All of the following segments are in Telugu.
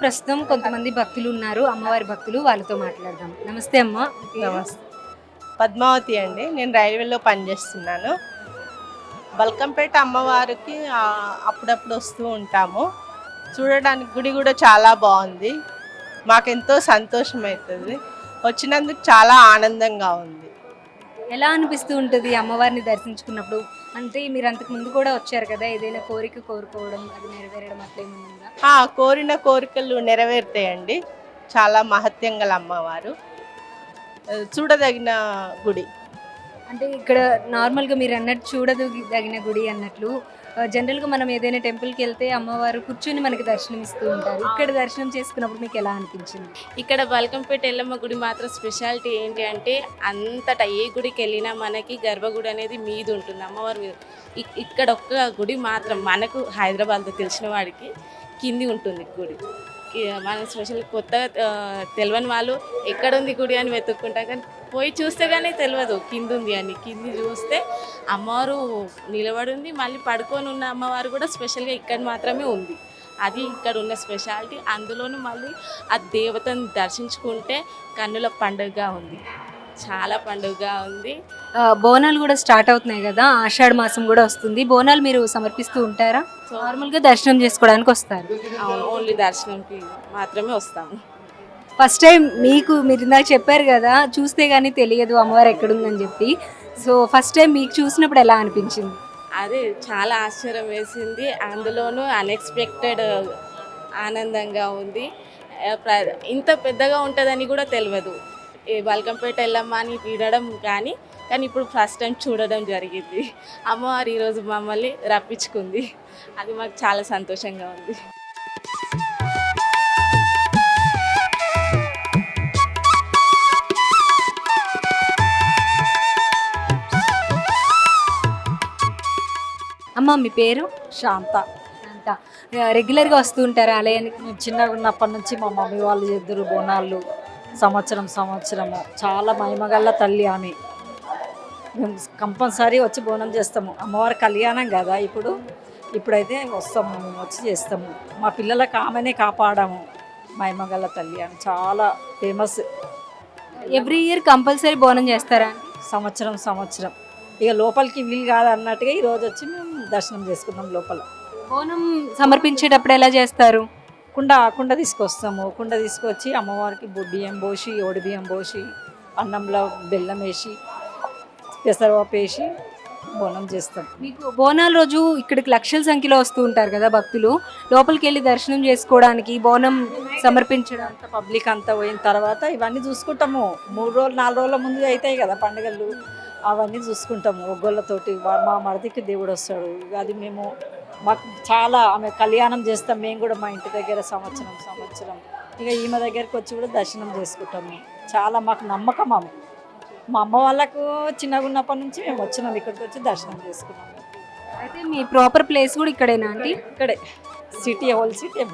ప్రస్తుతం కొంతమంది భక్తులు ఉన్నారు అమ్మవారి భక్తులు వాళ్ళతో మాట్లాడదాం. నమస్తే అమ్మ. నమస్తే. పద్మావతి అండి. నేను రైల్వేలో పనిచేస్తున్నాను. బల్కంపేట అమ్మవారికి అప్పుడప్పుడు వస్తూ ఉంటాము. చూడడానికి గుడి కూడా చాలా బాగుంది. మాకెంతో సంతోషం అవుతుంది వచ్చినందుకు చాలా ఆనందంగా ఉంది. ఎలా అనిపిస్తూ ఉంటుంది అమ్మవారిని దర్శించుకున్నప్పుడు? అంటే మీరు అంతకు ముందు కూడా వచ్చారు కదా ఏదైనా కోరిక కోరుకోవడం అది నెరవేరడం అట్లేముందా ఆ, కోరిన కోరికలు నెరవేరుతాయండి. చాలా మహత్యం గల అమ్మవారు. చూడదగిన గుడి. అంటే ఇక్కడ నార్మల్గా మీరు అన్నట్టు చూడదు తగిన గుడి అన్నట్లు. జనరల్గా మనం ఏదైనా టెంపుల్కి వెళ్తే అమ్మవారు కూర్చొని మనకి దర్శనం ఇస్తూ ఉంటారు. ఇక్కడ దర్శనం చేసుకున్నప్పుడు మీకు ఎలా అనిపించింది? ఇక్కడ బల్కంపేట ఎల్లమ్మ గుడి మాత్రం స్పెషాలిటీ ఏంటి అంటే అంతటా ఏ గుడికి వెళ్ళినా మనకి గర్భగుడి అనేది మీద ఉంటుంది. అమ్మవారి మీద. ఇక్కడ ఒక్క గుడి మాత్రం మనకు హైదరాబాద్లో తెలిసిన వాడికి కింది ఉంటుంది గుడి. మన స్పెషల్ కొత్తగా తెలియని వాళ్ళు ఎక్కడ ఉంది గుడి అని వెతుక్కుంటా. కానీ పోయి చూస్తే కానీ తెలియదు కింది ఉంది అని. కింది చూస్తే అమ్మవారు నిలబడి ఉంది మళ్ళీ పడుకొని ఉన్న అమ్మవారు కూడా స్పెషల్గా ఇక్కడ మాత్రమే ఉంది. అది ఇక్కడ ఉన్న స్పెషాలిటీ అందులోనూ మళ్ళీ ఆ దేవతను దర్శించుకుంటే కన్నుల పండుగగా ఉంది. చాలా పండుగగా ఉంది. బోనాలు కూడా స్టార్ట్ అవుతున్నాయి కదా ఆషాఢ మాసం కూడా వస్తుంది. బోనాలు మీరు సమర్పిస్తూ ఉంటారా? సో నార్మల్గా దర్శనం చేసుకోవడానికి వస్తారు. అవును ఓన్లీ దర్శనంకి మాత్రమే వస్తాము. ఫస్ట్ టైం మీకు మీరు ఇందాక చెప్పారు కదా చూస్తే కానీ తెలియదు అమ్మవారు ఎక్కడుందని చెప్పి. సో ఫస్ట్ టైం మీకు చూసినప్పుడు ఎలా అనిపించింది? అదే చాలా ఆశ్చర్యం వేసింది. అందులోనూ అన్ఎక్స్పెక్టెడ్ ఆనందంగా ఉంది. ఇంత పెద్దగా ఉంటుందని కూడా తెలియదు. బల్కంపేట వెళ్ళమ్మా అని వినడం కానీ కానీ ఇప్పుడు ఫస్ట్ టైం చూడడం జరిగింది. అమ్మవారు ఈరోజు మమ్మల్ని రప్పించుకుంది. అది మాకు చాలా సంతోషంగా ఉంది. అమ్మ మీ పేరు? శాంత. రెగ్యులర్గా వస్తూ ఉంటారా? ఆలయానికి చిన్నగా ఉన్నప్పటి నుంచి మా మమ్మీ వాళ్ళు ఇద్దరు బోనాలు సంవత్సరం సంవత్సరము. చాలా మహిమగల్ల తల్లి ఆమె. మేము కంపల్సరీ వచ్చి బోనం చేస్తాము. అమ్మవారి కళ్యాణం కదా ఇప్పుడు. ఇప్పుడైతే వస్తాము మేము వచ్చి చేస్తాము. మా పిల్లలకు ఆమెనే కాపాడాము. మహిమగల్ల తల్లి అని చాలా famous. Every year compulsory bonam చేస్తారా? సంవత్సరం సంవత్సరం. ఇక లోపలికి వీలు కాదు అన్నట్టుగా ఈరోజు వచ్చి మేము దర్శనం చేసుకున్నాం లోపల. బోనం సమర్పించేటప్పుడు ఎలా చేస్తారు? కుండ కుండ తీసుకొస్తాము. కుండ తీసుకొచ్చి అమ్మవారికి బియ్యం పోసి ఓడి బియ్యం పోసి అన్నంలో బెల్లం వేసి పెసరపప్పు వేసి బోనం చేస్తాం. మీకు బోనాల రోజు ఇక్కడికి లక్షల సంఖ్యలో వస్తూ ఉంటారు కదా భక్తులు. లోపలికి వెళ్ళి దర్శనం చేసుకోవడానికి బోనం సమర్పించడం అంత పబ్లిక్ అంతా పోయిన తర్వాత ఇవన్నీ చూసుకుంటాము. మూడు రోజులు నాలుగు రోజుల ముందు అవుతాయి కదా పండుగలు. అవన్నీ చూసుకుంటాము ఒగ్గోళ్ళతోటి. మా మరదికి దేవుడు వస్తాడు. అది మేము మాకు చాలా ఆమె కళ్యాణం చేస్తాం. మేము కూడా మా ఇంటి దగ్గర సంవత్సరం సంవత్సరం. ఇక ఈమె దగ్గరికి వచ్చి కూడా దర్శనం చేసుకుంటాము చాలా మాకు నమ్మకం ఆమె. మా అమ్మ వాళ్ళకు చిన్నగా ఉన్నప్పటి నుంచి మేము వచ్చినాం. ఇక్కడికి వచ్చి దర్శనం చేసుకున్నాం. అయితే మీ ప్రాపర్ ప్లేస్ కూడా ఇక్కడేనా ఆంటీ ఇక్కడే. సిటీ హోల్ సిటీ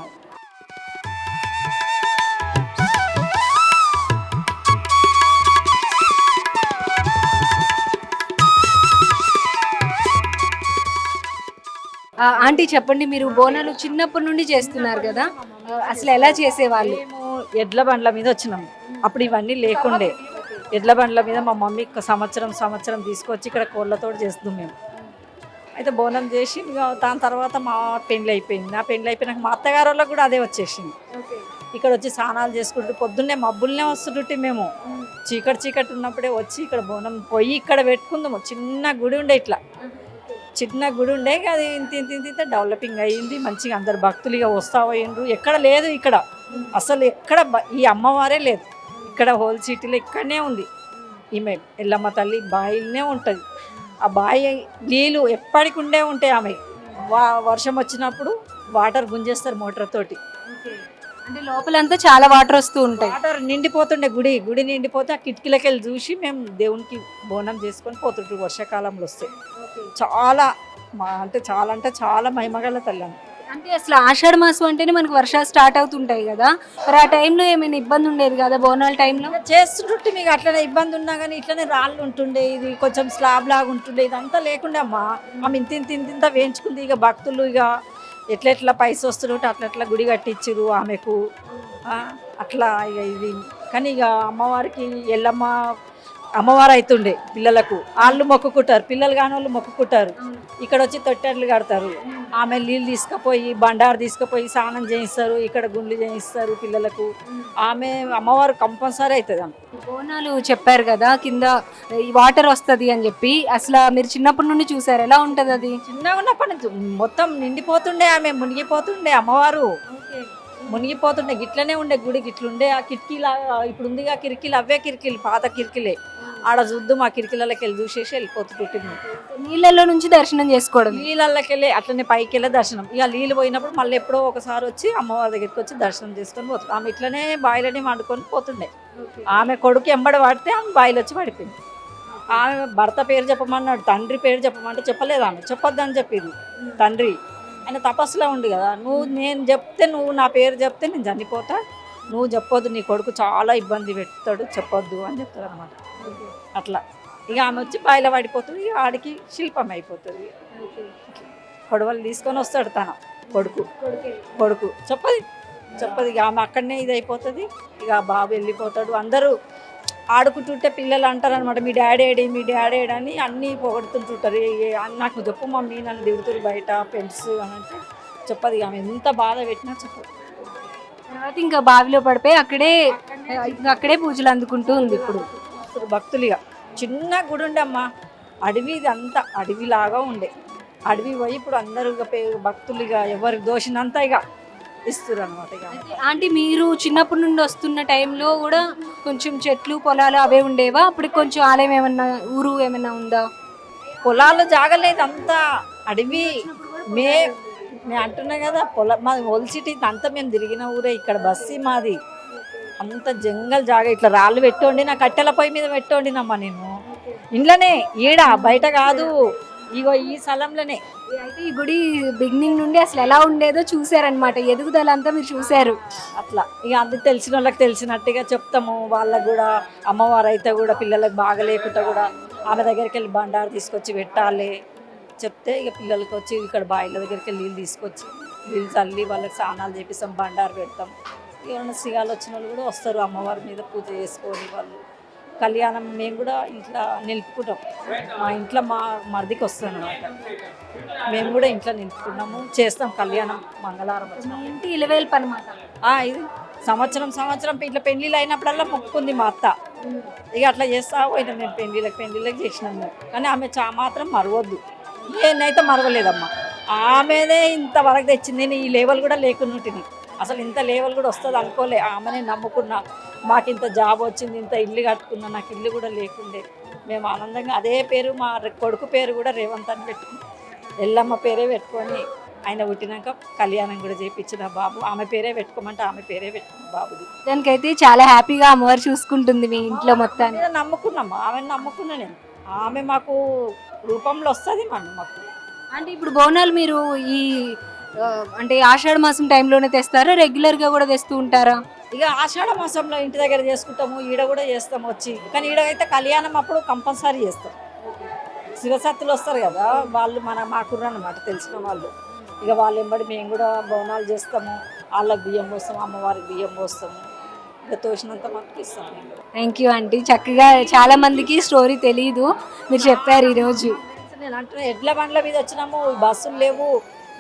ఆంటీ చెప్పండి మీరు బోనాలు చిన్నప్పటి నుండి చేస్తున్నారు కదా అసలు ఎలా చేసేవాళ్ళు? ఎడ్ల బండ్ల మీద వచ్చినాం. అప్పుడు ఇవన్నీ లేకుండే. ఎడ్ల బండ్ల మీద మా మమ్మీ సంవత్సరం సంవత్సరం తీసుకొచ్చి ఇక్కడ కోళ్ళతో చేస్తున్నాం మేము. అయితే బోనం చేసి దాని తర్వాత మా పెళ్ళి అయిపోయింది. నా పెళ్ళి అయిపోయినాక మా అత్తగారు వాళ్ళకి కూడా అదే వచ్చేసింది. ఇక్కడ వచ్చి స్నానాలు చేసుకుంటూ పొద్దున్నే మబ్బుల్నే వస్తుంటే మేము చీకటి చీకటి ఉన్నప్పుడే వచ్చి ఇక్కడ బోనం పోయి ఇక్కడ పెట్టుకుందాము. చిన్న గుడి ఉండే ఇట్లా. చిన్న గుడి ఉండే అది ఇంత ఇంత ఇంత ఇంత డెవలపింగ్ అయ్యింది. మంచిగా అందరు భక్తులు ఇక వస్తా పోయిండ్రు. ఎక్కడ లేదు ఇక్కడ. అసలు ఎక్కడ బ- ఈ అమ్మవారే లేదు. ఇక్కడ హోల్ సిటీలో ఇక్కడనే ఉంది. ఈమె ఎల్లమ్మ తల్లి బాయిలనే ఉంటుంది. ఆ బాయి నీళ్ళు ఎప్పటికి ఉండే ఉంటాయి ఆమె. వా వర్షం వచ్చినప్పుడు వాటర్ గుంజేస్తారు మోటార్ తోటి. అంటే లోపలంతా చాలా వాటర్ వస్తూ ఉంటాయి. వాటర్ నిండిపోతుండే గుడి. గుడి నిండిపోతే ఆ కిటికీలకి వెళ్ళి చూసి మేము దేవునికి బోనం చేసుకొని పోతుంటారు వర్షాకాలంలో వస్తే. చాలా మా అంటే చాలా అంటే చాలా మహిమగల తల్లి. అంటే అసలు ఆషాఢ మాసం అంటేనే మనకు వర్షాలు స్టార్ట్ అవుతుంటాయి కదా. మరి ఆ టైంలో ఏమైనా ఇబ్బంది ఉండేది కదా బోనాల టైంలో? చేస్తుంటే మీకు అట్లనే ఇబ్బంది ఉన్నా కానీ ఇట్లనే రాళ్ళు ఉంటుండే ఇది కొంచెం స్లాబ్ లాగా ఉంటుండే ఇదంతా లేకుండా అమ్మా ఇంత ఇంత ఇంత ఇంత వేయించుకుంది ఇక భక్తులు ఇక ఎట్లెట్లా ఎట్లా పైస వస్తుంటే అట్లా గుడి కట్టించారు ఆమెకు. అట్లా ఇక ఇది. కానీ ఇక అమ్మవారికి ఎల్లమ్మ అమ్మవారు అవుతుండే పిల్లలకు. వాళ్ళు మొక్కుకుంటారు. పిల్లలు కాని వాళ్ళు మొక్కుకుంటారు. ఇక్కడ వచ్చి తొట్టెట్లు కడతారు. ఆమె నీళ్ళు తీసుకుపోయి బండారు తీసుకుపోయి స్నానం చేయిస్తారు. ఇక్కడ గుండ్లు చేయిస్తారు పిల్లలకు. ఆమె అమ్మవారు కంపల్సరీ అవుతుంది బోనాలు చెప్పారు కదా కింద ఈ వాటర్ వస్తది అని చెప్పి. అసలు మీరు చిన్నప్పటి నుండి చూసారు. ఎలా ఉంటది అది? చిన్నగా ఉన్నప్పటి నుంచి మొత్తం నిండిపోతుండే ఆమె మునిగిపోతుండే అమ్మవారు. మునిగిపోతుండే. గిట్లనే ఉండే గుడి గిట్లుండే. ఆ కిటికీలు ఇప్పుడు ఉంది ఆ కిరికీలు అవే కిరికీలు పాత కిరికీలే ఆడ చూద్దాం ఆ కిరికీలకి వెళ్ళి చూసేసి వెళ్ళిపోతుంటుంది నీళ్ళల్లో నుంచి దర్శనం చేసుకోవడం నీళ్ళకి వెళ్ళి అట్లనే పైకి వెళ్ళే దర్శనం. ఇక నీళ్ళు పోయినప్పుడు మళ్ళీ ఎప్పుడో ఒకసారి వచ్చి అమ్మవారి దగ్గరికి వచ్చి దర్శనం చేసుకొని పోతుంది. ఆమె ఇట్లనే బాయిలని వండుకొని పోతుండే. ఆమె కొడుకు ఎంబడి పడితే ఆమె బాయిలు వచ్చి పడిపోయింది. ఆమె భర్త పేరు చెప్పమన్నాడు తండ్రి పేరు చెప్పమంటే చెప్పలేదు ఆమె. చెప్పొద్దని చెప్పింది తండ్రి. ఆయన తపస్సులో ఉండి కదా. నువ్వు నేను చెప్తే నువ్వు నా పేరు చెప్తే నేను చనిపోతా. నువ్వు చెప్పొద్దు నీ కొడుకు చాలా ఇబ్బంది పెడతాడు చెప్పొద్దు అని చెప్తాడు అనమాట అట్లా. ఇక ఆమె వచ్చి బాయిలో పడిపోతుంది ఇక ఆడికి శిల్పం అయిపోతుంది. కొడవలు తీసుకొని వస్తాడు తన కొడుకు. కొడుకు. చెప్పది చెప్పదు ఇక ఆమె అక్కడనే ఇది అయిపోతుంది. ఇక బాబు వెళ్ళిపోతాడు. అందరూ ఆడుకుంటుంటే పిల్లలు అంటారు అనమాట మీ డాడీ ఏడి మీ డాడీ ఏడి అని అన్నీ పొగడుతుంటుంటారు. ఏ- నాకు చెప్పు మమ్మీ నన్ను దిగుతారు బయట ఫ్రెండ్స్ అని అంటే చెప్పదు ఇక ఆమె ఎంత బాధ పెట్టినా చెప్పదు తర్వాత ఇంకా బావిలో పడిపోయి అక్కడే అక్కడే పూజలు అందుకుంటూ ఉంది ఇప్పుడు. అసలు భక్తులుగా. చిన్న గుడి ఉండే అమ్మ. అడవి ఇది అంతా అడవిలాగా ఉండే. అడవి పోయి ఇప్పుడు అందరూ భక్తులుగా ఎవరు దోషినంతా ఇక ఇస్తారు అనమాట ఇక ఆంటీ మీరు చిన్నప్పటి నుండి వస్తున్న టైంలో కూడా కొంచెం చెట్లు పొలాలు అవే ఉండేవా? అప్పుడు కొంచెం ఆలయం ఏమన్నా ఊరు ఏమన్నా ఉందా? పొలాలు జాగలేదు అంతా. అడవి మే నేను అంటున్నా కదా పొల మాది ఓల్ సిటీ అంతా మేము తిరిగిన ఊరే ఇక్కడ బస్సీ మాది. అంత జంగల్ జాగా ఇట్లా రాళ్ళు పెట్టండి నా కట్టెల పొయ్యి మీద పెట్టండినమ్మా నేను. ఇంట్లోనే ఈడ బయట కాదు. ఇగో ఈ స్థలంలోనే. అయితే ఈ గుడి బిగినింగ్ నుండి అసలు ఎలా ఉండేదో చూసారనమాట ఎదుగుదల అంతా మీరు చూసారు అట్లా. ఇక అందరు తెలిసిన వాళ్ళకి తెలిసినట్టుగా చెప్తాము. వాళ్ళకు కూడా అమ్మవారు అయితే కూడా పిల్లలకు బాగా లేకుండా కూడా ఆమె దగ్గరికి వెళ్ళి బండారు తీసుకొచ్చి పెట్టాలి. చెప్తే ఇక పిల్లలకి వచ్చి ఇక్కడ బాయిల దగ్గరికి నీళ్ళు తీసుకొచ్చి నీళ్ళు చల్లి వాళ్ళకి స్నానాలు చేపిస్తాం బండారు పెడతాం. ఏమైనా సిగాలు వచ్చిన వాళ్ళు కూడా వస్తారు అమ్మవారి మీద పూజ చేసుకొని వాళ్ళు. కళ్యాణం మేము కూడా ఇంట్లో నిలుపుకుంటాం. మా ఇంట్లో మా మరిదికి వస్తాం అనమాట మేము కూడా ఇంట్లో నిలుపుకున్నాము చేస్తాం కళ్యాణం మంగళవారం ఇంటి ఇలవేల్పు అనమాట ఆ, ఇది సంవత్సరం సంవత్సరం ఇట్లా పెళ్ళిళ్ళు అయినప్పుడల్లా మొక్కుంది మా అత్త. ఇక అట్లా చేస్తా పోయినాం మేము పెళ్ళిళ్ళకి పెళ్ళిళ్ళకి చేసినాం మేము కానీ ఆమె చా మాత్రం మరవద్దు. నేనైతే మరవలేదమ్మా. ఆమెనే ఇంతవరకు తెచ్చింది. నేను ఈ లెవెల్ కూడా లేకున్నట్టుని అసలు ఇంత లెవెల్ కూడా వస్తుంది అనుకోలే. ఆమెనే నమ్ముకున్నా. మాకు ఇంత జాబ్ వచ్చింది ఇంత ఇల్లు కట్టుకున్నా నాకు ఇల్లు కూడా లేకుండే. మేము ఆనందంగా అదే పేరు మా కొడుకు పేరు కూడా రేవంత్ అని పెట్టుకున్నాం. ఎల్లమ్మ పేరే పెట్టుకొని ఆయన పుట్టినాక కళ్యాణం కూడా చేయించిన బాబు. ఆమె పేరే పెట్టుకోమంటే ఆమె పేరే పెట్టుకున్న బాబుది. దానికైతే చాలా హ్యాపీగా అమ్మవారు చూసుకుంటుంది మీ ఇంట్లో మొత్తాన్ని. నేను నమ్ముకున్నాము ఆమెను నమ్ముకున్నా నేను. ఆమె మాకు రూపంలో వస్తుంది మన మాకు అంటే ఇప్పుడు బోనాలు మీరు ఈ ఆ, అంటే ఆషాఢ మాసం టైంలోనే తెస్తారా? రెగ్యులర్గా కూడా తెస్తూ ఉంటారా? ఇక ఆషాఢ మాసంలో ఇంటి దగ్గర చేసుకుంటాము ఈడ కూడా చేస్తాము వచ్చి. కానీ ఈడ అయితే కళ్యాణం అప్పుడు కంపల్సరీ చేస్తాం శివసత్తులు వస్తారు కదా వాళ్ళు మన మాకుర్రు అనమాట తెలిసిన వాళ్ళు. ఇక వాళ్ళు ఎంబడి మేము కూడా బోనాలు చేస్తాము. వాళ్ళకి బియ్యం పోస్తాము అమ్మవారికి బియ్యం పోస్తాము. ఇక మనకి ఇస్తాం కూడా. థ్యాంక్ యూ ఆంటీ చక్కగా చాలా మందికి స్టోరీ తెలియదు మీరు చెప్పారు ఈరోజు. నేను అంటున్నా ఎడ్ల బండ్ల మీద వచ్చినాము బస్సులు లేవు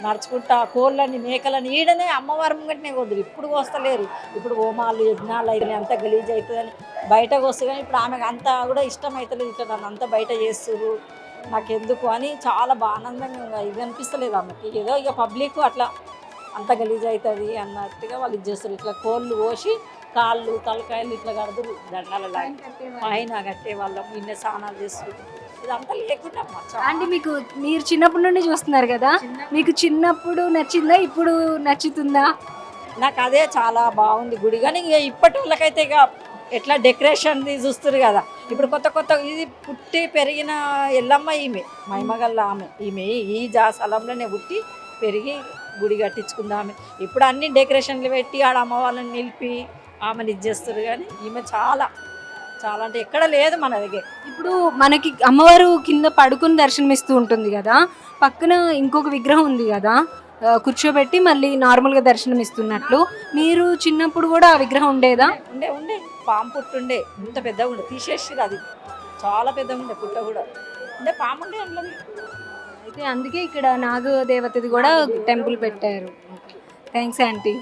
నడుచుకుంటా కోళ్ళని మేకలని ఈడనే అమ్మవారి ముంగటనే వద్దు. ఇప్పుడు వస్తలేరు. ఇప్పుడు హోమాలు యజ్ఞాలు అయితే అంతా గలీజ్ అవుతుందని బయటకు వస్తే కానీ ఇప్పుడు ఆమెకు అంతా కూడా ఇష్టం అవుతలేదు ఇట్లా నన్ను అంతా బయట చేస్తుర్రు. నాకెందుకు అని చాలా బాగా ఆనందంగా ఇది అనిపిస్తలేదు ఆమెకి. ఏదో ఇక పబ్లిక్ అట్లా అంత గలీజ్ అవుతుంది అన్నట్టుగా వాళ్ళు ఇది చేస్తారు ఇట్లా కోళ్ళు కోసి కాళ్ళు తలకాయలు ఇట్లా కడుదురు దండాల పైన కట్టే వాళ్ళం. ఇన్ని స్నానాలు చేస్తారు ఇదంతా లేకుండా ఆంటీ మీకు మీరు చిన్నప్పటి నుండి చూస్తున్నారు కదా? మీకు చిన్నప్పుడు నచ్చిందా? ఇప్పుడు నచ్చుతుందా? నాకు అదే చాలా బాగుంది గుడి. కానీ ఇక ఇప్పటి వాళ్ళకైతే ఇక ఎట్లా డెకరేషన్ చూస్తారు కదా. ఇప్పుడు కొత్త కొత్త ఇది పుట్టి పెరిగిన ఎల్లమ్మ ఈమె మహిమగల్ల ఆమె. ఈమె ఈ జా స్థలంలోనే పుట్టి పెరిగి గుడి కట్టించుకుంది ఆమె. ఇప్పుడు అన్ని డెకరేషన్లు పెట్టి ఆడ అమ్మ వాళ్ళని నిలిపి ఆమెను ఇది చేస్తారు కానీ ఈమె చాలా చాలా అంటే ఎక్కడ లేదు మన దగ్గర. ఇప్పుడు మనకి అమ్మవారు కింద పడుకుని దర్శనమిస్తూ ఉంటుంది కదా పక్కన ఇంకొక విగ్రహం ఉంది కదా కూర్చోబెట్టి మళ్ళీ నార్మల్గా దర్శనం ఇస్తున్నట్లు మీరు చిన్నప్పుడు కూడా ఆ విగ్రహం ఉండేదా? ఉండే ఉండే. పాము పుట్టు ఉండే. ఇంత పెద్దగా ఉండే. తీసేసి అది. చాలా పెద్దగా ఉండే పుట్ట కూడా. ఉండే పాము ఉండే అందులో. అయితే అందుకే ఇక్కడ నాగ దేవతది కూడా టెంపుల్ పెట్టారు. థ్యాంక్స్ ఆంటీ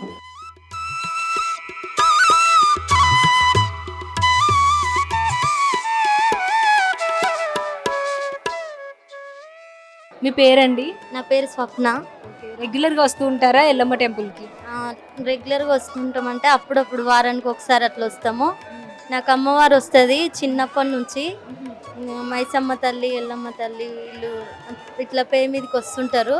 మీ పేరండి? నా పేరు స్వప్న. రెగ్యులర్గా వస్తూ ఉంటారా ఎల్లమ్మ టెంపుల్కి? రెగ్యులర్గా వస్తుంటామంటే అప్పుడప్పుడు వారానికి ఒకసారి అట్లా వస్తాము. నాకు అమ్మవారు వస్తుంది చిన్నప్పటి నుంచి. మైసమ్మ తల్లి ఎల్లమ్మ తల్లి వీళ్ళు ఇట్లా పే మీదకి వస్తుంటారు.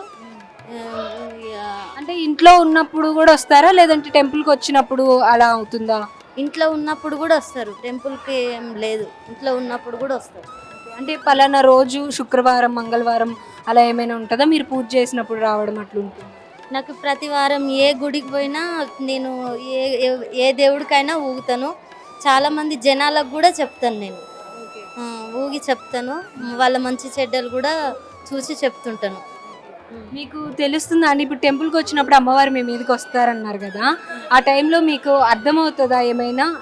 అంటే ఇంట్లో ఉన్నప్పుడు కూడా వస్తారా? లేదంటే టెంపుల్కి వచ్చినప్పుడు అలా అవుతుందా? ఇంట్లో ఉన్నప్పుడు కూడా వస్తారు. టెంపుల్కి ఏం లేదు. ఇంట్లో ఉన్నప్పుడు కూడా వస్తారు. అంటే పలానా రోజు శుక్రవారం మంగళవారం అలా ఏమైనా ఉంటుందా? మీరు పూజ చేసినప్పుడు రావడం అట్లుంటుంది? నాకు ప్రతి వారం ఏ గుడికి పోయినా నేను ఏ ఏ- దేవుడికైనా ఊగుతాను. చాలామంది జనాలకు కూడా చెప్తాను నేను. ఊగి చెప్తాను. వాళ్ళ మంచి చెడ్డలు కూడా చూసి చెప్తుంటాను. మీకు తెలుస్తుందా అండి? ఇప్పుడు టెంపుల్కి వచ్చినప్పుడు అమ్మవారు మీ మీదకి వస్తారన్నారు కదా. ఆ టైంలో మీకు అర్థమవుతుందా ఏమైనా?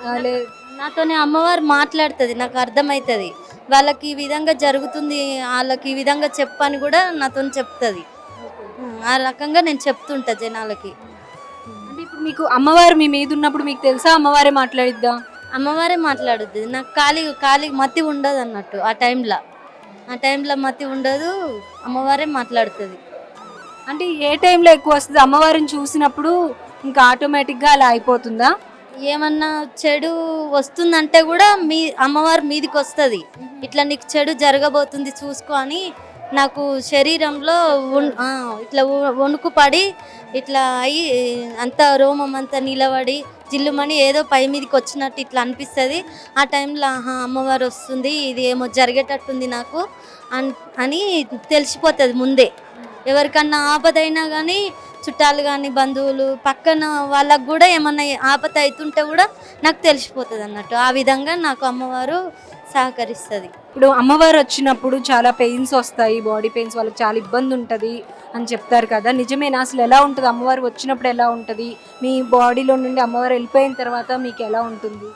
నాతోనే అమ్మవారు మాట్లాడుతుంది. నాకు అర్థమవుతుంది. వాళ్ళకి ఈ విధంగా జరుగుతుంది వాళ్ళకి ఈ విధంగా చెప్పని కూడా నాతో చెప్తుంది. ఆ రకంగా నేను చెప్తుంటా జనాలకి. అంటే ఇప్పుడు మీకు అమ్మవారు మీ మీద ఉన్నప్పుడు మీకు తెలుసా? అమ్మవారే మాట్లాడిద్దా? అమ్మవారే మాట్లాడుద్ది. నాకు ఖాళీ ఖాళీ మతి ఉండదు అన్నట్టు ఆ టైంలో. ఆ టైంలో మతి ఉండదు అమ్మవారే మాట్లాడుతుంది. అంటే ఏ టైంలో ఎక్కువ వస్తుంది? అమ్మవారిని చూసినప్పుడు ఇంకా ఆటోమేటిక్గా అలా అయిపోతుందా? ఏమన్నా చెడు వస్తుందంటే కూడా మీ అమ్మవారు మీదికి వస్తుంది. ఇట్లా నీకు చెడు జరగబోతుంది చూసుకో అని నాకు శరీరంలో ఇట్లా ఉ- వణుకు పడి ఇట్లా అయ్యి అంత రోమం అంతా నిలబడి జిల్లుమని ఏదో పై మీదకి వచ్చినట్టు ఇట్లా అనిపిస్తుంది. ఆ టైంలో ఆహా అమ్మవారు వస్తుంది ఇది ఏమో జరిగేటట్టుంది నాకు అన్- అని తెలిసిపోతుంది ముందే. ఎవరికన్నా ఆపదైనా కానీ చుట్టాలు కానీ బంధువులు పక్కన వాళ్ళకు కూడా ఏమన్నా ఆపద అవుతుంటే కూడా నాకు తెలిసిపోతుంది అన్నట్టు. ఆ విధంగా నాకు అమ్మవారు సహకరిస్తుంది. ఇప్పుడు అమ్మవారు వచ్చినప్పుడు చాలా పెయిన్స్ వస్తాయి బాడీ పెయిన్స్ వాళ్ళకి చాలా ఇబ్బంది ఉంటుంది అని చెప్తారు కదా. నిజమేనా? అసలు ఎలా ఉంటుంది? అమ్మవారు వచ్చినప్పుడు ఎలా ఉంటుంది? మీ బాడీలో నుండి అమ్మవారు వెళ్ళిపోయిన తర్వాత మీకు ఎలా ఉంటుంది?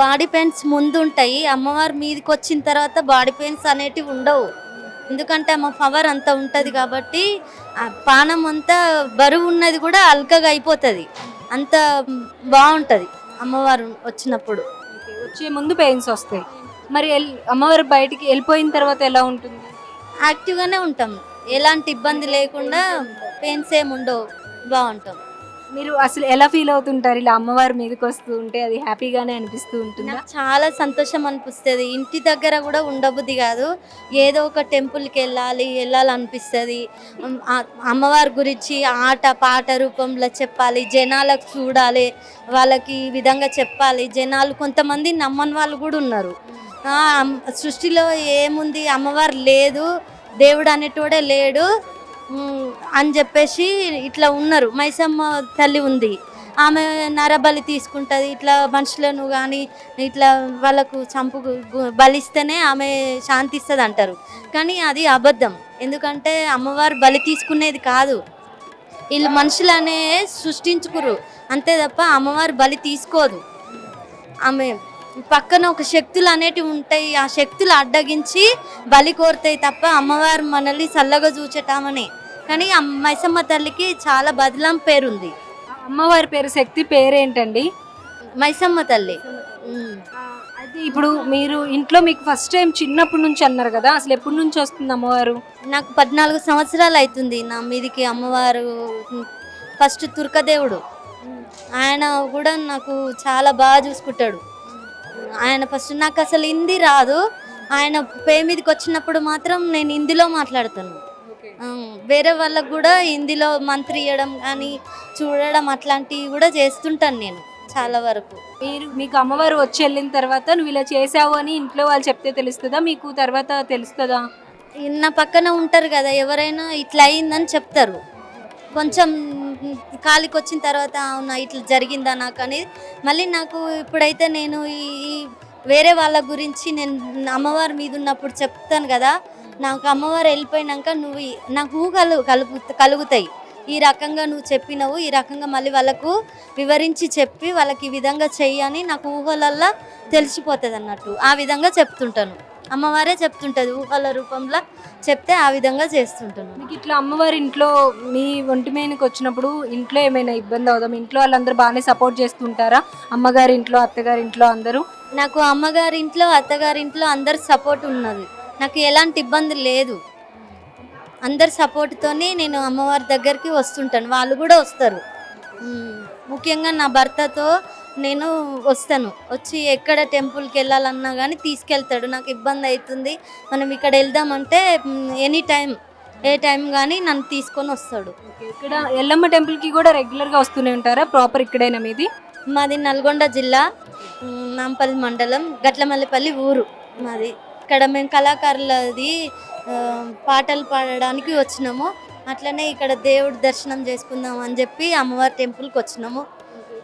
బాడీ పెయిన్స్ ముందు ఉంటాయి అమ్మవారు మీదకి వచ్చిన తర్వాత బాడీ పెయిన్స్ అనేటివి ఉండవు. ఎందుకంటే అమ్మ పవర్ అంత ఉంటుంది కాబట్టి ఆ పానం అంతా బరువు ఉన్నది కూడా అల్కగా అయిపోతుంది. అంత బాగుంటుంది అమ్మవారు వచ్చినప్పుడు. వచ్చే ముందు పెయిన్స్ వస్తాయి. మరి అమ్మవారు బయటికి వెళ్ళిపోయిన తర్వాత ఎలా ఉంటుంది? యాక్టివ్గానే ఉంటాం. ఎలాంటి ఇబ్బంది లేకుండా పెయిన్స్ ఏమి ఉండవు. బాగుంటాం. మీరు అసలు ఎలా ఫీల్ అవుతుంటారు? ఇలా అమ్మవారి మీదకి వస్తూ ఉంటే అది హ్యాపీగానే అనిపిస్తూ ఉంటుంది? నాకు చాలా సంతోషం అనిపిస్తుంది. ఇంటి దగ్గర కూడా ఉండబుద్ధి కాదు. ఏదో ఒక టెంపుల్కి వెళ్ళాలి వెళ్ళాలనిపిస్తుంది. ఆ- అమ్మవారి గురించి ఆట పాట రూపంలో చెప్పాలి జనాలకు చూడాలి వాళ్ళకి ఈ విధంగా చెప్పాలి. జనాలు కొంతమంది నమ్మని వాళ్ళు కూడా ఉన్నారు. సృష్టిలో ఏముంది? అమ్మవారు లేదు దేవుడు అనేటోడే లేడు. అని చెప్పేసి ఇట్లా ఉన్నారు. మైసమ్మ తల్లి ఉంది. ఆమె నరబలి తీసుకుంటుంది. ఇట్లా మనుషులను కానీ ఇట్లా వాళ్ళకు చంపు బలిస్తేనే ఆమె శాంతిస్తుంది అంటారు కానీ అది అబద్ధం. ఎందుకంటే అమ్మవారు బలి తీసుకునేది కాదు. వీళ్ళు మనుషులనే సృష్టించుకురు అంతే తప్ప అమ్మవారు బలి తీసుకోదు. ఆమె పక్కన ఒక శక్తులు అనేటివి ఉంటాయి ఆ శక్తులు అడ్డగించి బలి కోరుతాయి తప్ప అమ్మవారు మనల్ని చల్లగా చూచటామని. కానీ మైసమ్మ తల్లికి చాలా బదలాం పేరుంది. అమ్మవారి పేరు శక్తి పేరేంటండి? మైసమ్మ తల్లి. అయితే ఇప్పుడు మీరు ఇంట్లో మీకు ఫస్ట్ టైం చిన్నప్పటి నుంచి అన్నారు కదా అసలు ఎప్పటి నుంచి వస్తుంది అమ్మవారు? నాకు పద్నాలుగు సంవత్సరాలు అవుతుంది నా మీదికి అమ్మవారు ఫస్ట్ తుర్కదేవుడు. ఆయన కూడా నాకు చాలా బాగా చూసుకుంటాడు. ఆయన ఫస్ట్ నాకు అసలు హిందీ రాదు. ఆయన పే మీదకి వచ్చినప్పుడు మాత్రం నేను హిందీలో మాట్లాడతాను. వేరే వాళ్ళకు కూడా హిందీలో మంత్రి ఇవ్వడం కానీ చూడడం అట్లాంటివి కూడా చేస్తుంటాను నేను చాలా వరకు. మీరు మీకు అమ్మవారు వచ్చి వెళ్ళిన తర్వాత నువ్వు ఇలా చేసావు అని ఇంట్లో వాళ్ళు చెప్తే తెలుస్తుందా? మీకు తర్వాత తెలుస్తుందా? నా పక్కన ఉంటారు కదా ఎవరైనా ఇట్లా అయిందని చెప్తారు. కొంచెం ఖాళీకి వచ్చిన తర్వాత అవునా ఇట్లా జరిగిందా నాకు అనేది. మళ్ళీ నాకు ఇప్పుడైతే నేను ఈ వేరే వాళ్ళ గురించి నేను అమ్మవారి మీద ఉన్నప్పుడు చెప్తాను కదా. నాకు అమ్మవారు వెళ్ళిపోయినాక నువ్వు నాకు ఊహలు కలుగు కలుగుతాయి. ఈ రకంగా నువ్వు చెప్పినవు ఈ రకంగా మళ్ళీ వాళ్ళకు వివరించి చెప్పి వాళ్ళకి ఈ విధంగా చెయ్యని నాకు ఊహలల్లా తెలిసిపోతుంది అన్నట్టు ఆ విధంగా చెప్తుంటాను. అమ్మవారే చెప్తుంటుంది ఊహల రూపంలో చెప్తే ఆ విధంగా చేస్తుంటాను మీకు ఇట్లా అమ్మవారి ఇంట్లో మీ ఒంటి మీదకి వచ్చినప్పుడు ఇంట్లో ఏమైనా ఇబ్బంది అవుదాం? ఇంట్లో వాళ్ళందరూ బాగానే సపోర్ట్ చేస్తుంటారా? అమ్మగారి ఇంట్లో అత్తగారి ఇంట్లో అందరూ? నాకు అమ్మగారి ఇంట్లో అత్తగారి ఇంట్లో అందరి సపోర్ట్ ఉన్నది. నాకు ఎలాంటి ఇబ్బంది లేదు. అందరి సపోర్ట్తోనే నేను అమ్మవారి దగ్గరికి వస్తుంటాను. వాళ్ళు కూడా వస్తారు. ముఖ్యంగా నా భర్తతో నేను వస్తాను. వచ్చి ఎక్కడ టెంపుల్కి వెళ్ళాలన్నా కానీ తీసుకెళ్తాడు. నాకు ఇబ్బంది అవుతుంది మనం ఇక్కడ వెళ్దామంటే ఎనీ టైం ఏ టైం కానీ నన్ను తీసుకొని వస్తాడు. ఇక్కడ ఎల్లమ్మ టెంపుల్కి కూడా రెగ్యులర్గా వస్తూనే ఉంటారా? ప్రాపర్ ఇక్కడైనా మీది? మాది నల్గొండ జిల్లా నాంపల్లి మండలం గట్లమల్లిపల్లి ఊరు మాది. ఇక్కడ మేము కళాకారులది పాటలు పాడడానికి వచ్చినాము. అట్లనే ఇక్కడ దేవుడి దర్శనం చేసుకుందాం అని చెప్పి అమ్మవారి టెంపుల్కి వచ్చినాము.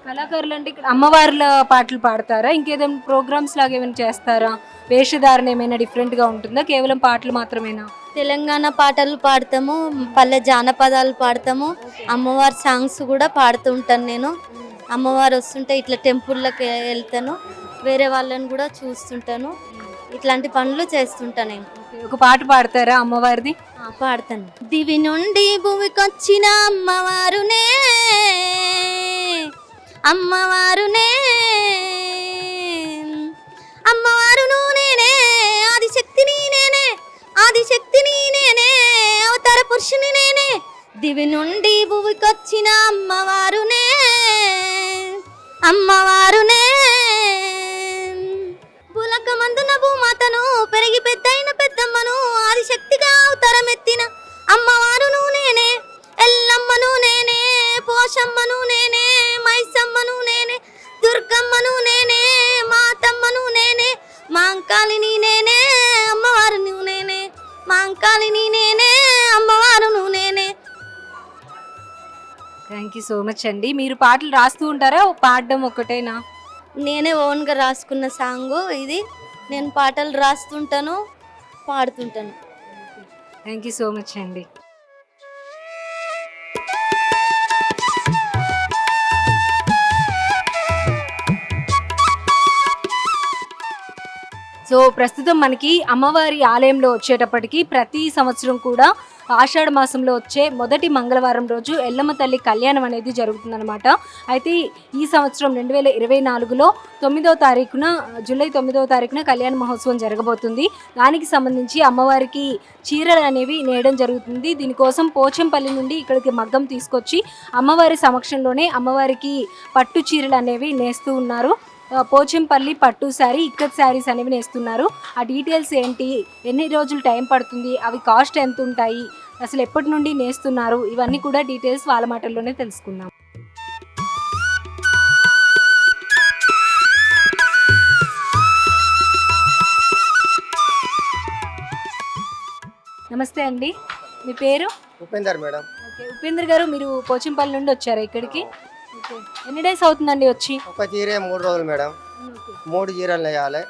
కళాకారులు అంటే ఇక్కడ అమ్మవార్ల పాటలు పాడతారా? ఇంకేదైనా ప్రోగ్రామ్స్ లాగా ఏమైనా చేస్తారా? వేషధారణ ఏమైనా డిఫరెంట్గా ఉంటుందా? కేవలం పాటలు మాత్రమేనా? తెలంగాణ పాటలు పాడతాము పల్లె జానపదాలు పాడతాము అమ్మవారి సాంగ్స్ కూడా పాడుతూ ఉంటాను నేను. అమ్మవారు వస్తుంటే ఇట్లా టెంపుల్లోకి వెళ్తాను వేరే వాళ్ళని కూడా చూస్తుంటాను. ఇట్లాంటి పనులు చేస్తుంటాను నేను. ఒక పాట పాడతారా అమ్మవారిది? పాడతాను. దివి నుండి భూమికొచ్చిన అమ్మవారునే. అమ్మవారునే అమ్మవారును నేనే. ఆదిశక్తిని నేనే. ఆదిశక్తిని నేనే. అవతార పురుషుని నేనే. దివి నుండి భూమికొచ్చిన అమ్మవారునే అమ్మవారునే పులక మందున భూమాతను పెరిగి పెద్దయిన పెద్దమ్మను ఆదిశక్తిగా అవతారం ఎత్తిన అమ్మవారును నేనే. ఎల్లమ్మను నేనే పోషమ్మను నేనే మైసమ్మను నేనే దుర్గమ్మను నేనే మాతమ్మను నేనే మాంకాళిని నేనే అమ్మవారును నేనే మాంకాళిని నేనే అమ్మవారును నేనే. థ్యాంక్ యూ సో మచ్ అండి. మీరు పాటలు రాస్తూ ఉంటారా? పాడడం ఒకటేనా? నేనే ఓన్గా రాసుకున్న సాంగ్ ఇది. నేను పాటలు రాస్తుంటాను పాడుతుంటాను. థ్యాంక్ యూ సో మచ్ అండి. సో ప్రస్తుతం మనకి అమ్మవారి ఆలయంలో వచ్చేటప్పటికి ప్రతి సంవత్సరం కూడా ఆషాఢ మాసంలో వచ్చే మొదటి మంగళవారం రోజు ఎల్లమ్మ తల్లి కళ్యాణం అనేది జరుగుతుందన్నమాట. అయితే ఈ సంవత్సరం రెండు వేల ఇరవై నాలుగులో తొమ్మిదో తారీఖున జూలై తొమ్మిదవ తారీఖున కళ్యాణ మహోత్సవం జరగబోతుంది. దానికి సంబంధించి అమ్మవారికి చీరలు అనేవి నేయడం జరుగుతుంది. దీనికోసం పోచంపల్లి నుండి ఇక్కడికి మగ్గం తీసుకొచ్చి అమ్మవారి సమక్షంలోనే అమ్మవారికి పట్టు చీరలు అనేవి నేస్తూ ఉన్నారు. పోచంపల్లి పట్టు శారీ ఇక్కత్ శారీస్ అనేవి నేస్తున్నారు. ఆ డీటెయిల్స్ ఏంటి? ఎన్ని రోజులు టైం పడుతుంది? అవి కాస్ట్ ఎంత ఉంటాయి అసలు ఎప్పటి నుండి నేస్తున్నారు? ఇవన్నీ కూడా డీటెయిల్స్ వాళ్ళ మాటల్లోనే తెలుసుకుందాం. నమస్తే అండి. మీ పేరు? ఉపేందర్ మేడం. ఓకే. ఉపేంద్ర గారు మీరు పోచంపల్లి నుండి వచ్చారా ఇక్కడికి? ఎన్ని డేస్ అవుతుందండి వచ్చి? ఒక చీరే మూడు రోజులు మేడం. మూడు చీరలు వేయాలి.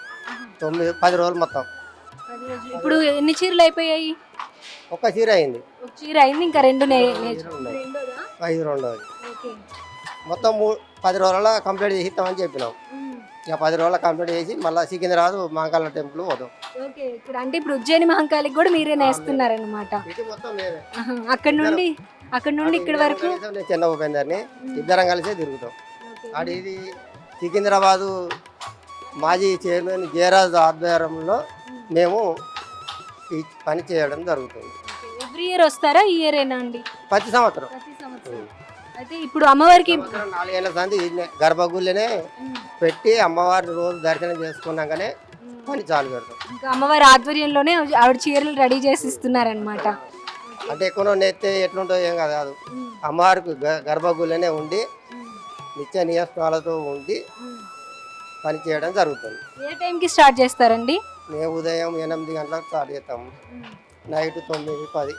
తొమ్మిది పది రోజులు మొత్తం. ఇప్పుడు ఎన్ని చీరలు అయిపోయాయి? ఒక చీర అయింది. ఒక చీర అయింది ఇంకా రెండు? ఐదు రెండోది. మొత్తం పది రోజుల కంప్లీట్ చేసిస్తామని చెప్పినాం. ఇక పది రోజుల కంప్లీట్ చేసి మళ్ళీ సికింద్రాబాద్ మాంకాల టెంపుల్ పోదాం. ఓకే. ఇక్కడ అంటే ఇప్పుడు ఉజ్జయిని మహంకాళికి కూడా మీరే నేస్తున్నారనమాట అక్కడ నుండి? అక్కడ నుండి ఇక్కడ వరకు? నేను చిన్న ఉపేందర్ని ఇద్దరం కలిసే తిరుగుతాం. ఆడ ఇది సికింద్రాబాదు మాజీ చైర్మన్ జయరాజు ఆధ్వర్యంలో మేము ఈ పని చేయడం జరుగుతుంది. ఎవ్రీ ఇయర్ వస్తారా? ఈ ఇయర్ ఏనా అండి? ప్రతి సంవత్సరం. అయితే ఇప్పుడు అమ్మవారికి నాలుగేళ్ళ సంది గర్భగుళ్ళనే పెట్టి అమ్మవారిని రోజు దర్శనం చేసుకున్నాకనే పని చాలు పెడతాం. ఇంకా అమ్మవారి ఆధ్వర్యంలోనే ఆవిడ చీరలు రెడీ చేసి ఇస్తున్నారనమాట అంటే ఎక్కువ నెత్తే ఎట్లుంటుందో ఏం కాదు కాదు. అమ్మవారికి గ- గర్భగుళ్ళనే ఉండి నిత్య నియమాలతో ఉండి పని చేయడం జరుగుతుంది. ఏ టైంకి స్టార్ట్ చేస్తారండి? మేము ఉదయం ఎనిమిది గంటలకు స్టార్ట్ చేస్తాము. నైట్ తొమ్మిది పది.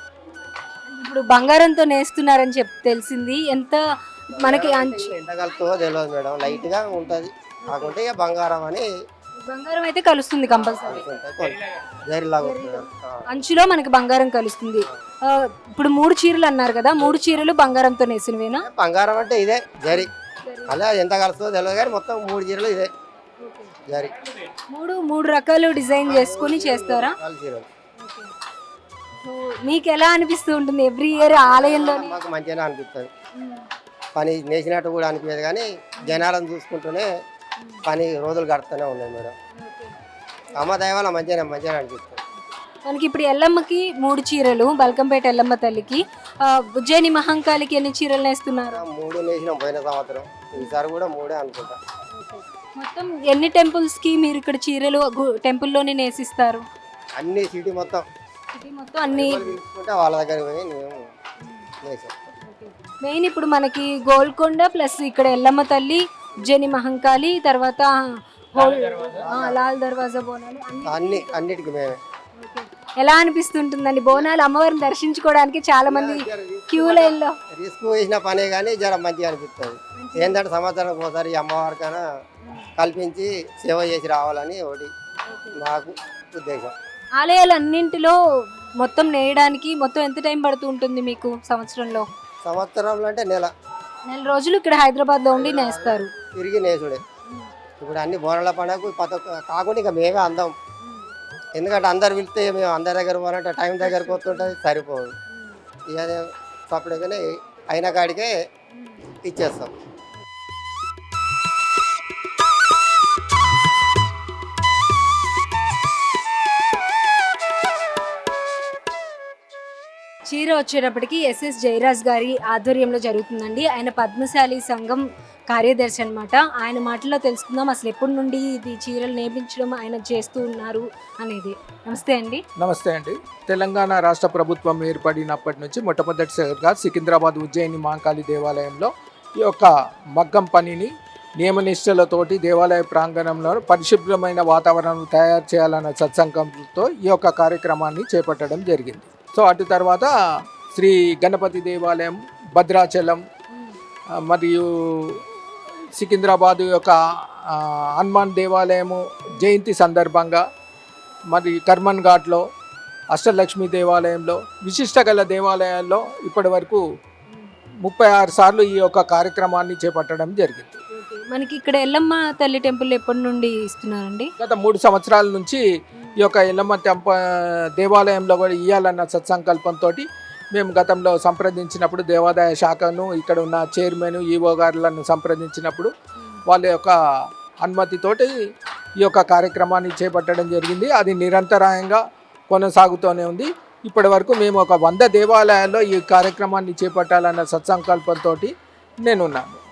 ఇప్పుడు బంగారంతో నేస్తున్నారని చెప్పి తెలిసింది. ఎంత మనకి కలుపుతుందో తెలియదు మేడం. లైట్గా ఉంటుంది. కాకుంటే ఇక బంగారం అని బంగారం అయితే కలుస్తుంది కంపల్సరీ. అంచులో మనకి బంగారం కలుస్తుంది. ఇప్పుడు మూడు చీరలు అన్నారు కదా మూడు చీరలు బంగారంతో నేసినవేనా? బంగారం అంటే ఇదే జరి. అలా ఎంత కలుస్తుందో తెలియదు కానీ మొత్తం మూడు చీరలు ఇదే. జరి. మూడు మూడు రకాలు డిజైన్ చేసుకుని చేస్తారా? మీకు ఎలా అనిపిస్తూ ఉంటుంది? ఎవ్రీ ఇయర్ ఆలయంలో మాకు మంచిగానే అనిపిస్తుంది. పని నేసినట్టు కూడా అనిపించదు కానీ జనాలను చూసుకుంటూనే పని రోజులు గడుస్తూనే ఉన్నాయి మేడం. అమ్మ దయ వల్ల మంచిగానే మంచిగానే అనిపిస్తుంది. మనకి ఇప్పుడు ఎల్లమ్మకి మూడు చీరలు బల్కంపేట ఎల్లమ్మ తల్లికి. ఉజ్జయిని మహంకాళికి ఎన్ని చీరలు నేస్తున్నారు? మూడు నేసినాం పోయిన సంవత్సరం. ఈసారి కూడా మూడే అనుకుంటా. మొత్తం ఎన్ని టెంపుల్స్కి మీరు ఇక్కడ చీరలు టెంపుల్లోనే నేసిస్తారు? అన్ని సిటీ మొత్తం. ఇది మొత్తం అన్ని. వాళ్ళ దగ్గర పోయి మెయిన్ ఇప్పుడు మనకి గోల్కొండ ప్లస్ ఇక్కడ ఎల్లమ్మ తల్లి ఉజ్జయిని మహంకాళి తర్వాత లాల్ దర్వాజా. బోనాలు అన్ని అన్ని అన్నిటికీ మేమే. ఎలా అనిపిస్తుంటుందండి బోనాలు అమ్మవారిని దర్శించుకోవడానికి చాలా మంది క్యూ లైన్లో రిస్క్ వేసిన పనే కానీ జర మంచిగా అనిపిస్తుంది. ఏంటంటే సంవత్సరానికి ఒకసారి ఈ అమ్మవారికైనా కల్పించి సేవ చేసి రావాలని ఒకటి మాకు ఉద్దేశం. ఆలయాలన్నింటిలో మొత్తం నేయడానికి మొత్తం ఎంత టైం పడుతూ ఉంటుంది మీకు సంవత్సరంలో? సంవత్సరంలో అంటే నెల. నెల రోజులు ఇక్కడ హైదరాబాద్లో ఉండి నేస్తారు. తిరిగి నేసుడే. ఇప్పుడు అన్ని బోనాల పండుగకు పత కాకుండా ఇంకా మేమే అందం. ఎందుకంటే అందరు వెళ్తే మేము అందరి దగ్గర పోవాలంటే టైం దగ్గరకు వస్తుంటుంది సరిపోదు. ఇక సపరేట్గానే అయిన కాడికే ఇచ్చేస్తాం. చీర వచ్చేటప్పటికి ఎస్ఎస్ జయరాజ్ గారి ఆధ్వర్యంలో జరుగుతుందండి. ఆయన పద్మశాలి సంఘం కార్యదర్శి అన్నమాట. ఆయన మాటల్లో తెలుసుకుందాం అసలు ఎప్పటి నుండి ఇది చీరలు నేర్పించడం ఆయన చేస్తూ ఉన్నారు అనేది. నమస్తే అండి. నమస్తే అండి. తెలంగాణ రాష్ట్ర ప్రభుత్వం ఏర్పడినప్పటి నుంచి మొట్టమొదటిసారిగా సికింద్రాబాద్ ఉజ్జయిని మహాకాళి దేవాలయంలో ఈ యొక్క మగ్గం పనిని నియమనిష్టలతోటి దేవాలయ ప్రాంగణంలో పరిశుభ్రమైన వాతావరణం తయారు చేయాలన్న సత్సంకంతో ఈ యొక్క కార్యక్రమాన్ని చేపట్టడం జరిగింది. సో అటు తర్వాత శ్రీ గణపతి దేవాలయం భద్రాచలం మరియు సికింద్రాబాద్ యొక్క హనుమాన్ దేవాలయము జయంతి సందర్భంగా మరి కర్మన్ ఘాట్లో అష్టలక్ష్మి దేవాలయంలో విశిష్ట గల దేవాలయాల్లో ఇప్పటి వరకు ముప్పై ఆరు సార్లు ఈ యొక్క కార్యక్రమాన్ని చేపట్టడం జరిగింది. మనకి ఇక్కడ ఎల్లమ్మ తల్లి టెంపుల్ ఎప్పటి నుండి ఇస్తున్నారండి? గత మూడు సంవత్సరాల నుంచి ఈ యొక్క ఎల్లమ్మ టెంప దేవాలయంలో కూడా ఇవ్వాలన్న సత్సంకల్పంతో మేము గతంలో సంప్రదించినప్పుడు దేవాదాయ శాఖను ఇక్కడ ఉన్న చైర్మన్ ఈవో గారులను సంప్రదించినప్పుడు వాళ్ళ యొక్క అనుమతితోటి ఈ యొక్క కార్యక్రమాన్ని చేపట్టడం జరిగింది. అది నిరంతరాయంగా కొనసాగుతూనే ఉంది. ఇప్పటి వరకు మేము ఒక వంద దేవాలయాల్లో ఈ కార్యక్రమాన్ని చేపట్టాలన్న సత్సంకల్పంతో నేనున్నాను. నేను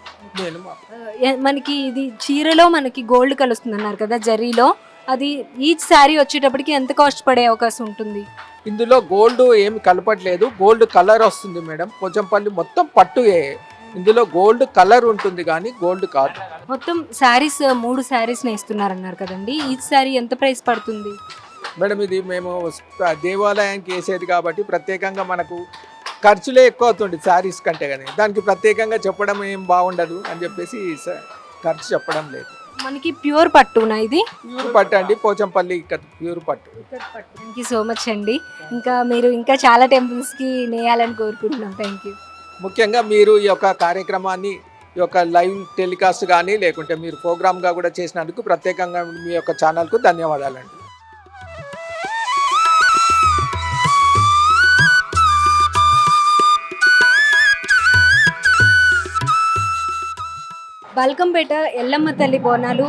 మనకి ఇది చీరలో మనకి గోల్డ్ కలుస్తుంది అన్నారు కదా జరీలో. అది ఈచ్ శారీ వచ్చేటప్పటికి ఎంత కాస్ట్ పడే అవకాశం ఉంటుంది? ఇందులో గోల్డ్ ఏమి కలపట్లేదు. గోల్డ్ కలర్ వస్తుంది మేడం. పోచంపల్లి మొత్తం పట్టు ఇందులో గోల్డ్ కలర్ ఉంటుంది కానీ గోల్డ్ కాదు. మొత్తం శారీస్ మూడు శారీస్ నేస్తున్నారన్నారు కదండి. ఈచ్ శారీ ఎంత ప్రైస్ పడుతుంది? మేడం ఇది మేము దేవాలయానికి వేసేది కాబట్టి ప్రత్యేకంగా మనకు ఖర్చులే ఎక్కువ అవుతుంది శారీస్ కంటే కానీ. దానికి ప్రత్యేకంగా చెప్పడం ఏం బాగుండదు అని చెప్పేసి ఖర్చు చెప్పడం లేదు. మనకి ప్యూర్ పట్టునా ఇది? ప్యూర్ పట్టు అండి. పోచంపల్లి ఇక్కడ ప్యూర్ పట్టు. థ్యాంక్ యూ సో మచ్ అండి. ఇంకా మీరు ఇంకా చాలా టెంపుల్స్కి నేయాలని కోరుకుంటున్నాం. థ్యాంక్ యూ ముఖ్యంగా మీరు ఈ యొక్క కార్యక్రమాన్ని ఈ యొక్క లైవ్ టెలికాస్ట్ కానీ లేకుంటే మీరు ప్రోగ్రామ్గా కూడా చేసినందుకు ప్రత్యేకంగా మీ యొక్క ఛానల్కు ధన్యవాదాలండి. బల్కంపేట ఎల్లమ్మ తల్లి బోనాలు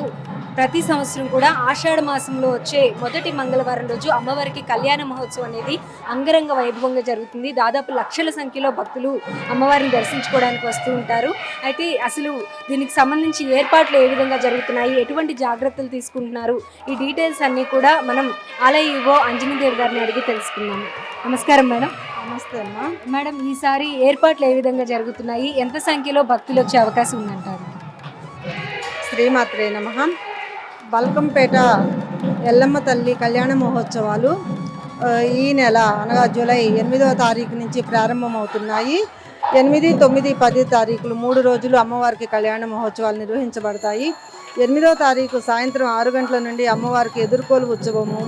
ప్రతి సంవత్సరం కూడా ఆషాఢ మాసంలో వచ్చే మొదటి మంగళవారం రోజు అమ్మవారికి కళ్యాణ మహోత్సవం అనేది అంగరంగ వైభవంగా జరుగుతుంది. దాదాపు లక్షల సంఖ్యలో భక్తులు అమ్మవారిని దర్శించుకోవడానికి వస్తూ ఉంటారు. అయితే అసలు దీనికి సంబంధించి ఏర్పాట్లు ఏ విధంగా జరుగుతున్నాయి? ఎటువంటి జాగ్రత్తలు తీసుకుంటున్నారు? ఈ డీటెయిల్స్ అన్నీ కూడా మనం ఆలయ ఇవో అంజనీదేవి గారిని అడిగి తెలుసుకుందాము నమస్కారం మేడం. నమస్తే అమ్మా. మేడం ఈసారి ఏర్పాట్లు ఏ విధంగా జరుగుతున్నాయి? ఎంత సంఖ్యలో భక్తులు వచ్చే అవకాశం ఉందంటారు? శ్రీమాత్రే నమ. బల్కంపేట ఎల్లమ్మ తల్లి కళ్యాణ మహోత్సవాలు ఈ నెల అనగా జూలై ఎనిమిదవ తారీఖు నుంచి ప్రారంభమవుతున్నాయి. ఎనిమిది తొమ్మిది పది తారీఖులు మూడు రోజులు అమ్మవారికి కళ్యాణ మహోత్సవాలు నిర్వహించబడతాయి. ఎనిమిదో తారీఖు సాయంత్రం ఆరు గంటల నుండి అమ్మవారికి ఎదుర్కోలు ఉత్సవము.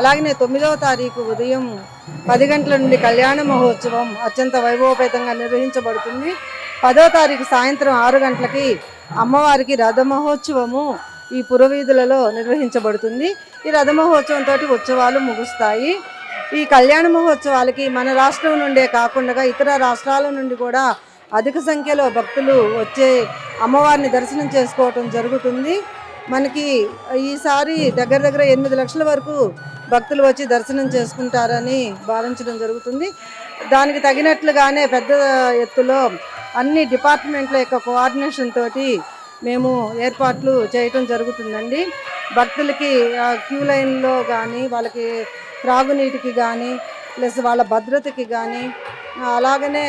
అలాగనే తొమ్మిదవ తారీఖు ఉదయం పది గంటల నుండి కళ్యాణ మహోత్సవం అత్యంత వైభవపేతంగా నిర్వహించబడుతుంది. పదో తారీఖు సాయంత్రం ఆరు గంటలకి అమ్మవారికి రథ మహోత్సవము ఈ పురవీధులలో నిర్వహించబడుతుంది. ఈ రథ మహోత్సవంతో ఉత్సవాలు ముగుస్తాయి. ఈ కళ్యాణ మహోత్సవాలకి మన రాష్ట్రం నుండే కాకుండా ఇతర రాష్ట్రాల నుండి కూడా అధిక సంఖ్యలో భక్తులు వచ్చే అమ్మవారిని దర్శనం చేసుకోవటం జరుగుతుంది. మనకి ఈసారి దగ్గర దగ్గర ఎనిమిది లక్షల వరకు భక్తులు వచ్చి దర్శనం చేసుకుంటారని భావించడం జరుగుతుంది. దానికి తగినట్లుగానే పెద్ద ఎత్తులో అన్ని డిపార్ట్మెంట్ల యొక్క కోఆర్డినేషన్ తోటి మేము ఏర్పాట్లు చేయటం జరుగుతుందండి. భక్తులకి ఆ, క్యూ లైన్లో కానీ వాళ్ళకి త్రాగునీటికి కానీ ప్లస్ వాళ్ళ భద్రతకి కానీ అలాగనే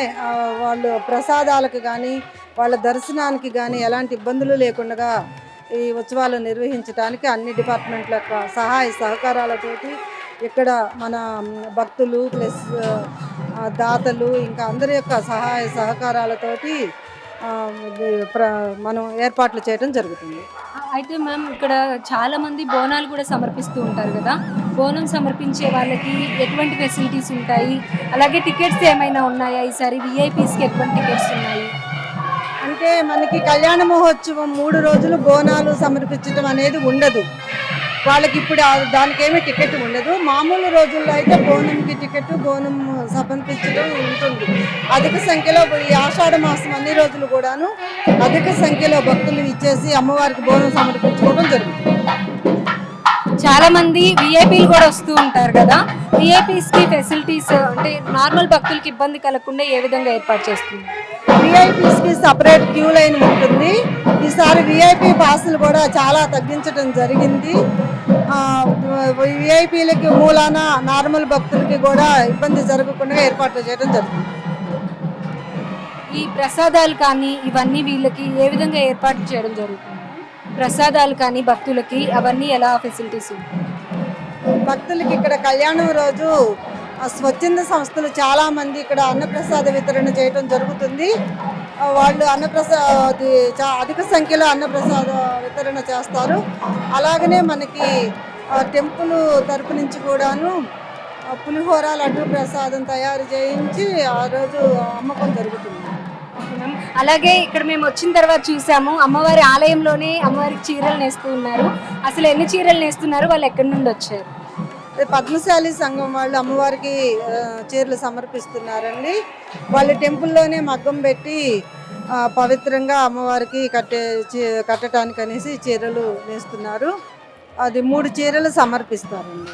వాళ్ళు ప్రసాదాలకు కానీ వాళ్ళ దర్శనానికి కానీ ఎలాంటి ఇబ్బందులు లేకుండా ఈ ఉత్సవాలు నిర్వహించడానికి అన్ని డిపార్ట్మెంట్ల యొక్క సహాయ సహకారాలతోటి ఇక్కడ మన భక్తులు ప్లస్ దాతలు ఇంకా అందరి యొక్క సహాయ సహకారాలతోటి మనం ఏర్పాట్లు చేయడం జరుగుతుంది. అయితే మ్యామ్ ఇక్కడ చాలా మంది బోనాలు కూడా సమర్పిస్తూ ఉంటారు కదా. బోనం సమర్పించే వాళ్ళకి ఎటువంటి ఫెసిలిటీస్ ఉంటాయి? అలాగే టికెట్స్ ఏమైనా ఉన్నాయా ఈసారి? విఐపీస్కి ఎటువంటి టికెట్స్ ఉన్నాయి? అంటే మనకి కళ్యాణ మహోత్సవం మూడు రోజులు బోనాలు సమర్పించడం అనేది ఉండదు. వాళ్ళకి ఇప్పుడు దానికి ఏమీ టికెట్ ఉండదు. మామూలు రోజుల్లో అయితే బోనంకి టికెట్ బోనం సమర్పించడం ఉంటుంది. అధిక సంఖ్యలో ఈ ఆషాఢ మాసం అన్ని రోజులు కూడాను అధిక సంఖ్యలో భక్తులు ఇచ్చేసి అమ్మవారికి బోనం సమర్పించుకోవడం జరుగుతుంది. చాలా మంది విఐపీలు కూడా వస్తూ ఉంటారు కదా. విఐపీస్కి ఫెసిలిటీస్ అంటే నార్మల్ భక్తులకి ఇబ్బంది కలగకుండా ఏ విధంగా ఏర్పాటు చేస్తుంది విఐపీస్కి సపరేట్ క్యూ లైన్ ఉంటుంది. ఈసారి విఐపీ పాసులు కూడా చాలా తగ్గించడం జరిగింది. విఐపీలకి మూలాన నార్మల్ భక్తులకి కూడా ఇబ్బంది జరగకుండా ఏర్పాట్లు చేయడం జరుగుతుంది. ఈ ప్రసాదాలు కానీ ఇవన్నీ వీళ్ళకి ఏ విధంగా ఏర్పాటు చేయడం జరుగుతుంది? ప్రసాదాలు కానీ భక్తులకి అవన్నీ ఎలా ఫెసిలిటీస్ భక్తులకి ఇక్కడ కళ్యాణం రోజు స్వచ్ఛంద సంస్థలు చాలా మంది ఇక్కడ అన్నప్రసాద వితరణ చేయడం జరుగుతుంది. వాళ్ళు అన్నప్రసాద అధిక సంఖ్యలో అన్నప్రసాద వితరణ చేస్తారు. అలాగనే మనకి టెంపుల్ తరపు నుంచి కూడాను పులిహోర లడ్డు ప్రసాదం తయారు చేయించి ఆ రోజు అమ్మకం జరుగుతుంది. అలాగే ఇక్కడ మేము వచ్చిన తర్వాత చూసాము అమ్మవారి ఆలయంలోనే అమ్మవారికి చీరలు నేస్తూ ఉన్నారు. అసలు ఎన్ని చీరలు నేస్తున్నారు? వాళ్ళు ఎక్కడి నుండి వచ్చారు? పద్మశాలి సంఘం వాళ్ళు అమ్మవారికి చీరలు సమర్పిస్తున్నారండి. వాళ్ళు టెంపుల్లోనే మగ్గం పెట్టి పవిత్రంగా అమ్మవారికి కట్టే కట్టడానికి అనేసి చీరలు నేస్తున్నారు. అది మూడు చీరలు సమర్పిస్తారండి.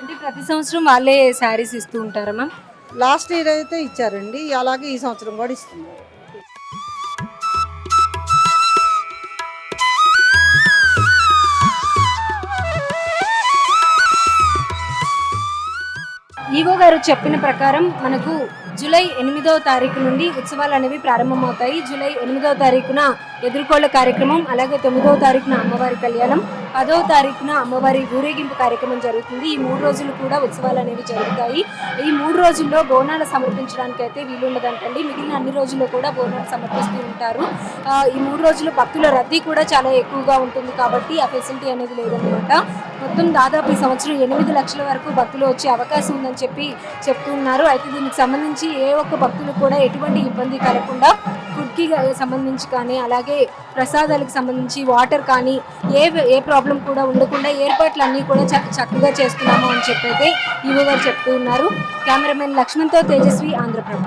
అంటే ప్రతి సంవత్సరం వాళ్ళే శారీస్ ఇస్తూ ఉంటారా మ్యామ్? లాస్ట్ ఇయర్ అయితే ఇచ్చారండి. అలాగే ఈ సంవత్సరం కూడా ఇస్తున్నారు. ఈవో గారు చెప్పిన ప్రకారం మనకు జూలై ఎనిమిదవ తారీఖు నుండి ఉత్సవాలు అనేవి ప్రారంభమవుతాయి. జూలై ఎనిమిదవ తారీఖున ఎదుర్కోళ్ళ కార్యక్రమం అలాగే తొమ్మిదవ తారీఖున అమ్మవారి కళ్యాణం పదవ తారీఖున అమ్మవారి ఊరేగింపు కార్యక్రమం జరుగుతుంది. ఈ మూడు రోజులు కూడా ఉత్సవాలు అనేవి జరుగుతాయి. ఈ మూడు రోజుల్లో బోనాలు సమర్పించడానికి అయితే వీలుండదంటండి. మిగిలిన అన్ని రోజుల్లో కూడా బోనాలు సమర్పిస్తూ ఉంటారు. ఈ మూడు రోజులు భక్తుల రద్దీ కూడా చాలా ఎక్కువగా ఉంటుంది కాబట్టి ఆ ఫెసిలిటీ అనేది లేదనమాట మొత్తం దాదాపు ఈ సంవత్సరం ఎనిమిది లక్షల వరకు భక్తులు వచ్చే అవకాశం ఉందని చెప్పి చెప్తున్నారు. అయితే దీనికి సంబంధించి ఏ ఒక్క భక్తులు కూడా ఎటువంటి ఇబ్బంది కలగకుండా ఫుడ్కి సంబంధించి కానీ అలాగే ప్రసాదాలకు సంబంధించి వాటర్ కానీ ఏ ఏ ప్రాబ్లం కూడా ఉండకుండా ఏర్పాట్లు అన్నీ కూడా చక్కగా చేస్తున్నాము అని చెప్పి అయితే ఈవో గారు చెప్తూ ఉన్నారు. కెమెరామెన్ లక్ష్మణ్తో తేజస్వి ఆంధ్రప్రభ.